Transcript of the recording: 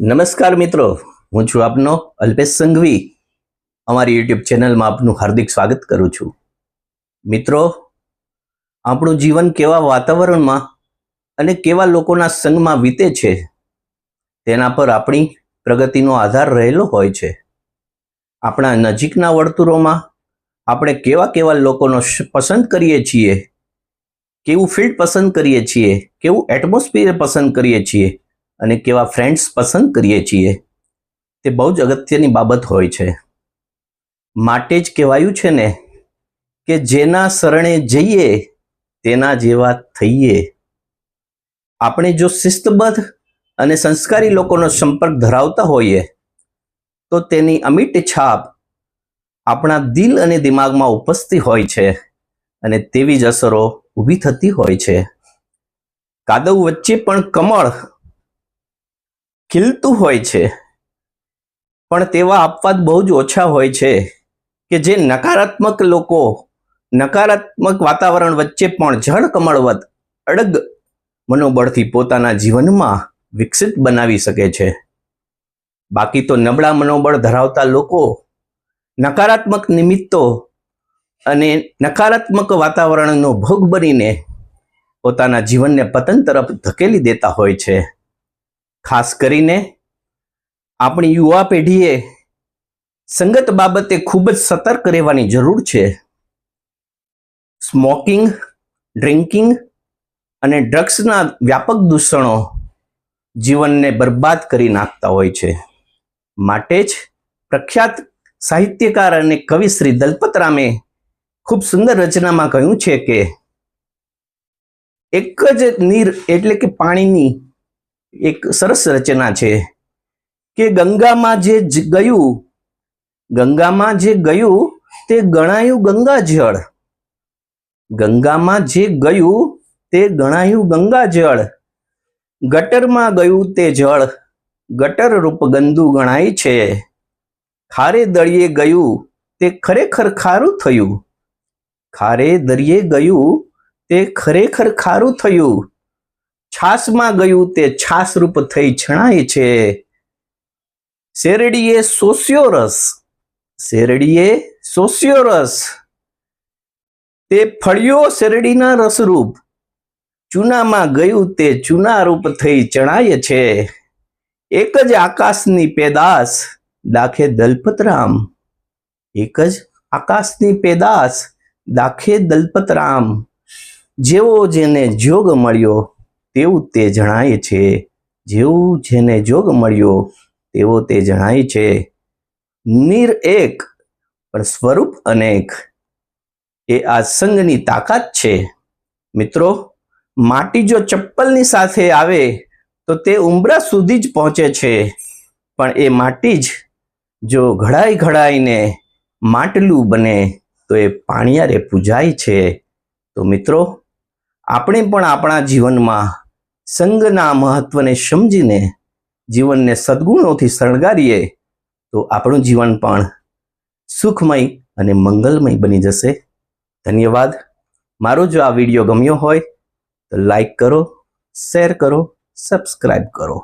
નમસ્કાર મિત્રો, હું છું આપનો અલ્પેશ સંઘવી. અમારી યુટ્યુબ ચેનલમાં આપનું હાર્દિક સ્વાગત કરું છું. મિત્રો, આપણું જીવન કેવા વાતાવરણમાં અને કેવા લોકોના સંગમાં વીતે છે, તેના પર આપણી પ્રગતિનો આધાર રહેલો હોય છે. આપણા નજીકના વર્તુળોમાં આપણે કેવા કેવા લોકોનો પસંદ કરીએ છીએ, કેવું ફિલ્ડ પસંદ કરીએ છીએ, કેવું એટમોસ્ફિયર પસંદ કરીએ છીએ અને કેવા ફ્રેન્ડ્સ પસંદ કરીએ છીએ. તે બહુ જ અગત્યની બાબત હોય છે. માટે જ કહેવાયું છે ને કે જેના શરણે જઈએ, તેના જેવા થઈએ. આપણે જો શિસ્તબદ્ધ અને સંસ્કારી લોકોનો સંપર્ક ધરાવતા હોઈએ, તો તેની અમિટ છાપ આપણા દિલ અને દિમાગમાં ઉપસ્થિત હોય છે અને તેવી જ અસરો ઊભી થતી હોય છે. કાદવ વચ્ચે પણ કમળ ખીલતું હોય છે. પણ તેવા અપવાદ બહુ જ ઓછા હોય છે કે જે નકારાત્મક લોકો, નકારાત્મક વાતાવરણ વચ્ચે પણ જળ કમળવત અડગ મનોબળથી પોતાના જીવનમાં વિકસિત બનાવી શકે છે. બાકી તો નબળા મનોબળ ધરાવતા લોકો નકારાત્મક નિમિત્તો અને નકારાત્મક વાતાવરણનો ભોગ બનીને પોતાના જીવનને પતન તરફ ધકેલી દેતા હોય છે. ખાસ કરીને આપણી યુવા પેઢીએ સંગત બાબતે ખૂબ જ સતર્ક રહેવાની જરૂર છે. સ્મોકિંગ, ડ્રિંકિંગ અને ડ્રગ્સના વ્યાપક દૂષણો જીવનને બરબાદ કરી નાખતા હોય છે. માટે જ પ્રખ્યાત સાહિત્યકાર અને કવિ શ્રી દલપતરામે ખૂબ સુંદર રચનામાં કહ્યું છે કે એક જ નીર એટલે કે પાણીની એક સરસ રચના છે કે ગંગામાં જે ગયું, ગંગામાં જે ગયું તે ગણાયું ગંગાજળ. ગંગામાં જે ગયું તે ગણાયું ગંગાજળ. ગટરમાં ગયું તે જળ, ગટર રૂપ ગંદુ ગણાય છે. ખારે દરિયે ગયું તે ખરેખર ખારું થયું. ખારે દરિયે ગયું તે ખરેખર ખારું થયું. છાસમાં ગયું તે છાસરૂપ થઈ છણાય છે. શેરડીએ સોસ્યો રસ શેરડીએ સોસ્યો રસ તે ફળિયો શેરડીના રસરૂપ. ચૂનામાં ગયું તે ચૂના રૂપ થઈ ચણાય છે. એક જ આકાશની પેદાશ. દાખે દલપતરામ. એક જ આકાશની પેદાશ. દાખે દલપતરામ. જેવો જેને જોગ મળ્યો. તેવું તે જણાય છે. જેવું જેને જોગ મળ્યો, તેવો તે જણાય છે. નિર એક, પણ સ્વરૂપ અનેક. એ આ સંઘની તાકાત છે. મિત્રો, માટી જો ચપ્પલની સાથે આવે, તો તે ઉંબરા સુધી જ પહોંચે છે. પણ એ માટી જ, જો ઘડાઈ ઘડાઈને માટલું બને, તો એ પાણિયારે પૂજાય છે. તો મિત્રો આપણે પણ આપણા જીવનમાં સંઘના મહત્વને સમજીને જીવનને સદગુણોથી શણગારીએ તો આપણું જીવન પણ સુખમય અને મંગલમય બની જશે. ધન્યવાદ. મારો જો આ વીડિયો ગમ્યો હોય તો લાઈક કરો, શેર કરો સબસ્ક્રાઈબ કરો.